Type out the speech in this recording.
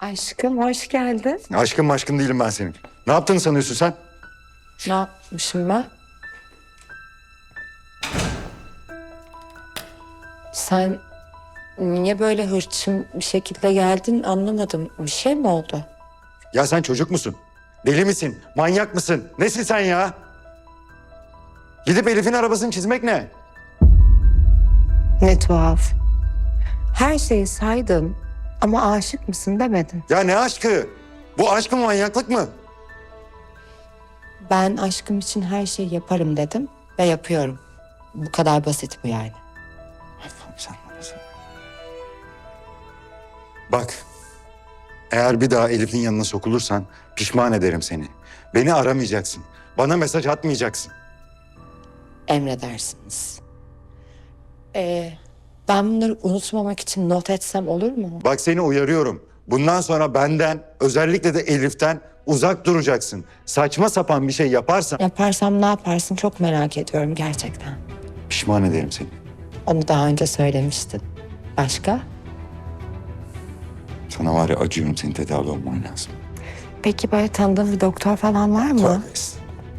Aşkım hoş geldin. Aşkın maşkın değilim ben senin. Ne yaptığını sanıyorsun sen? Ne yapmışım ben? Sen niye böyle hırçın bir şekilde geldin anlamadım. Bir şey mi oldu? Ya sen çocuk musun? Deli misin? Manyak mısın? Nesin sen ya? Gidip Elif'in arabasını çizmek ne? Ne tuhaf. Her şeyi saydım ama aşık mısın demedin. Ya ne aşkı? Bu aşk mı manyaklık mı? Ben aşkım için her şeyi yaparım dedim ve yapıyorum. Bu kadar basit bu yani. Sen bana sen. Bak. Eğer bir daha Elif'in yanına sokulursan pişman ederim seni. Beni aramayacaksın. Bana mesaj atmayacaksın. Emredersiniz. Ee, ben bunları unutmamak için not etsem olur mu? Bak seni uyarıyorum. Bundan sonra benden, özellikle de Elif'ten uzak duracaksın. Saçma sapan bir şey yaparsan Yaparsam ne yaparsın çok merak ediyorum gerçekten. pişman ederim seni. Onu daha önce söylemiştin. Başka? Sana var ya acıyorum senin tedavi olman lazım. Peki böyle tanıdığın bir doktor falan var mı? Tövbe estağfurullah.